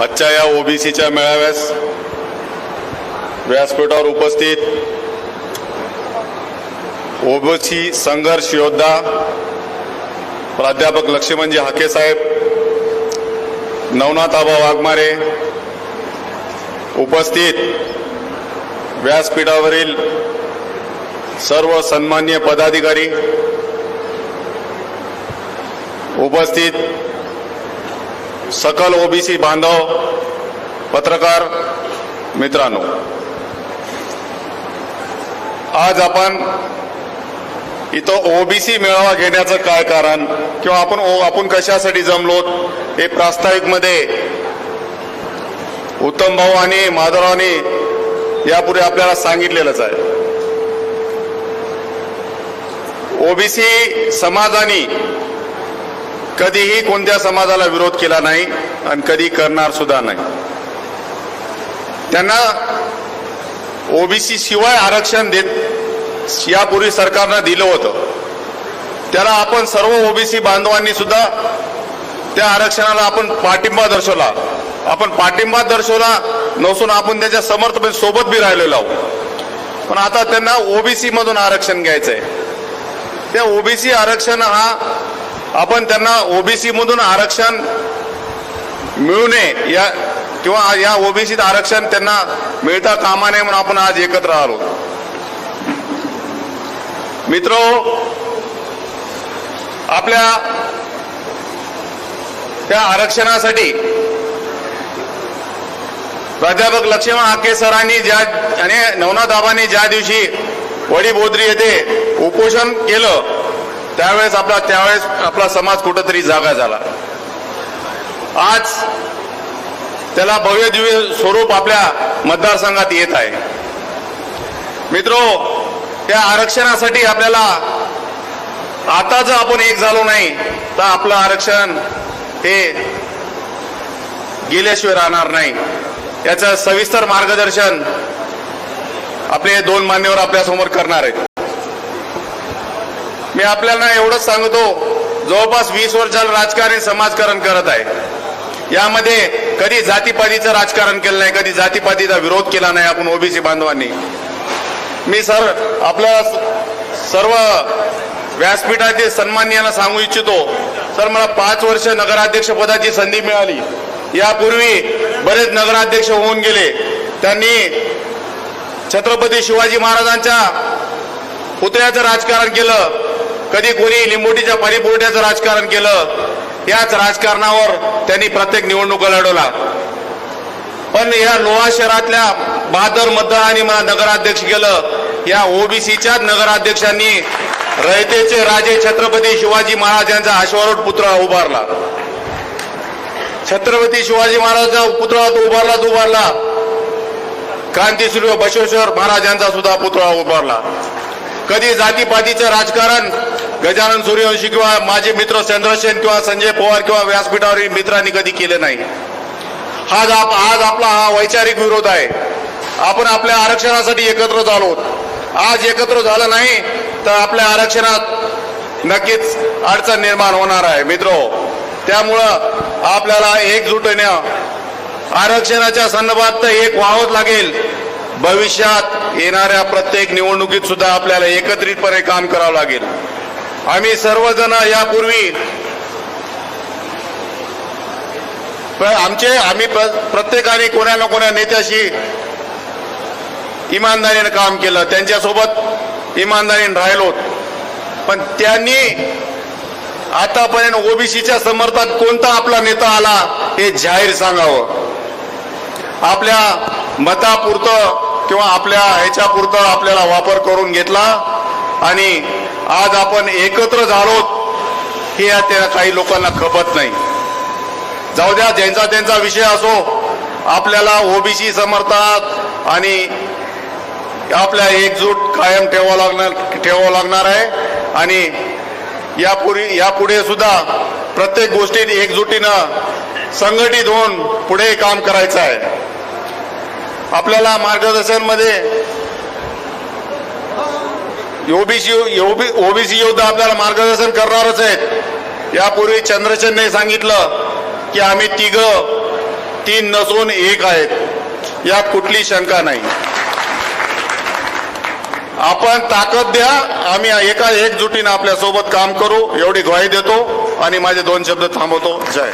आजच्या या ओबीसीच्या मेळाव्यास व्यासपीठावर उपस्थित ओबीसी संघर्ष योद्धा प्राध्यापक लक्ष्मणजी हाके साहेब नवनाथ आबा वाघमारे उपस्थित व्यासपीठावरील सर्व सन्मान्य पदाधिकारी उपस्थित सकल ओबीसी बांधव पत्रकार मित्रांनो आज आपण इथं ओबीसी मेळावा घेण्याचं काय कारण किंवा आपण आपण कशासाठी जमलो हे प्रास्ताविकमध्ये उत्तम भाऊ आणि माधवरावनी यापूर्वी आपल्याला सांगितलेलंच आहे. ओबीसी समाजाने कधीही कोणत्या समाजाला विरोध केला नाही आणि कधी करणार सुद्धा नाही. त्यांना ओबीसी शिवाय आरक्षण देत यापूर्वी सरकारनं दिलं होतं. त्याला आपण सर्व ओबीसी बांधवांनी सुद्धा त्या आरक्षणाला आपण पाठिंबा दर्शवला. आपण पाठिंबा दर्शवला नसून आपण त्याच्या समर्थपणे सोबत बी राहिलेलो आहोत. पण आता त्यांना ओबीसी मधून आरक्षण घ्यायचंय. त्या ओबीसी आरक्षण हा आपण त्यांना ओबीसी मधून आरक्षण मिळू नये. या किंवा या ओबीसीत आरक्षण त्यांना मिळता कामा नये म्हणून आपण आज एकत्र आलो. मित्र आपल्या त्या आरक्षणासाठी प्राध्यापक लक्ष्मण आके सरांनी ज्या आणि नवनाथ बाबांनी ज्या दिवशी वडीबोद्री येथे उपोषण केलं त्यावेळेस आपला त्यावेळेस आपला समाज कुठंतरी जागा झाला. आज त्याला भव्य दिव्य स्वरूप आपल्या मतदारसंघात येत आहे. मित्रो त्या आरक्षणासाठी आपल्याला आता जर आपण एक झालो नाही तर आपलं आरक्षण हे गेल्याशिवाय राहणार नाही. याचं सविस्तर मार्गदर्शन आपले दोन मान्यवर आपल्यासमोर करणार आहेत. मी आपल्याला एवढंच सांगतो जवळपास वीस वर्षाला राजकारण समाजकारण करत आहे. यामध्ये कधी जातीपातीचं राजकारण केलं नाही कधी जातीपातीचा विरोध केला नाही आपण ओबीसी बांधवांनी. मी सर आपल्या सर्व व्यासपीठातील सन्मान्यांना सांगू इच्छितो. सर मला पाच वर्ष नगराध्यक्ष पदाची संधी मिळाली. यापूर्वी बरेच नगराध्यक्ष होऊन गेले. त्यांनी छत्रपती शिवाजी महाराजांच्या पुतळ्याचं राजकारण केलं. कधी कोणी लिंबोटीच्या पाणीपुरवठ्याचं राजकारण केलं याच राजकारणावर त्यांनी प्रत्येक निवडणुका लढवला. पण या लोहा शहरातल्या बहादर मतदारांनी मला नगराध्यक्ष केलं. या ओबीसीच्याच नगराध्यक्षांनी रयतेचे राजे छत्रपती शिवाजी महाराज यांचा अश्वारूढ पुतळा उभारला. छत्रपती शिवाजी महाराजांचा पुतळा तो उभारला उभारला. क्रांतीसूर्य बसवेश्वर महाराज यांचा सुद्धा पुतळा उभारला. कधी जातीपातीचं राजकारण गजानन सूर्यवंशी किंवा माझे मित्र चंद्रसेन किंवा संजय पवार किंवा व्यासपीठावरील मित्रांनी कधी केले नाही. आज आप आज आपला हा वैचारिक विरोध आहे. आपण आपल्या आरक्षणासाठी एकत्र झालो. आज एकत्र झालं नाही तर आपल्या आरक्षणात नक्कीच अडचण निर्माण होणार आहे. मित्र त्यामुळं आपल्याला एकजुटीने आरक्षणाच्या संदर्भात तर एक व्हावंच लागेल. भविष्यात येणाऱ्या प्रत्येक निवडणुकीत सुद्धा आपल्याला एकत्रितपणे काम करावं लागेल. आम्ही सर्वजण यापूर्वी आमचे आम्ही प्र- प्रत्येकाने कोणा ना कोणा नेत्याशी इमानदारीने काम केलं. त्यांच्यासोबत इमानदारीने राहिलो पण त्यांनी आतापर्यंत ओबीसीच्या समर्थात कोणता आपला नेता आला हे जाहीर सांगावं. आपल्या मतापुरतं किंवा आपल्या ह्याच्यापुरतं आपल्याला वापर करून घेतला आणि आज आपण एकत्र झालो हे या त्या काही लोकांना खपत नाही. जाऊ द्या ज्यांचा त्यांचा विषय असो आपल्याला ओबीसी समर्थात आणि आपल्या एकजूट कायम ठेवावं लागणार ठेवावं लागणार आहे. आणि यापूर्वी यापुढे सुद्धा प्रत्येक गोष्टीत एकजुटीनं संघटित होऊन पुढे काम करायचं आहे. आपल्याला मार्गदर्शनमध्ये ओबीसी ओबीसी योद्धा आपल्याला मार्गदर्शन करणारच आहेत. यापूर्वी चंद्रचंदने सांगितलं की आम्ही तिघ तीन नसून एक आहेत. यात कुठली शंका नाही. आपण ताकद द्या आम्ही एका एकजुटीनं आपल्यासोबत काम करू. एवढी ग्वाही देतो आणि माझे दोन शब्द थांबवतो. जय.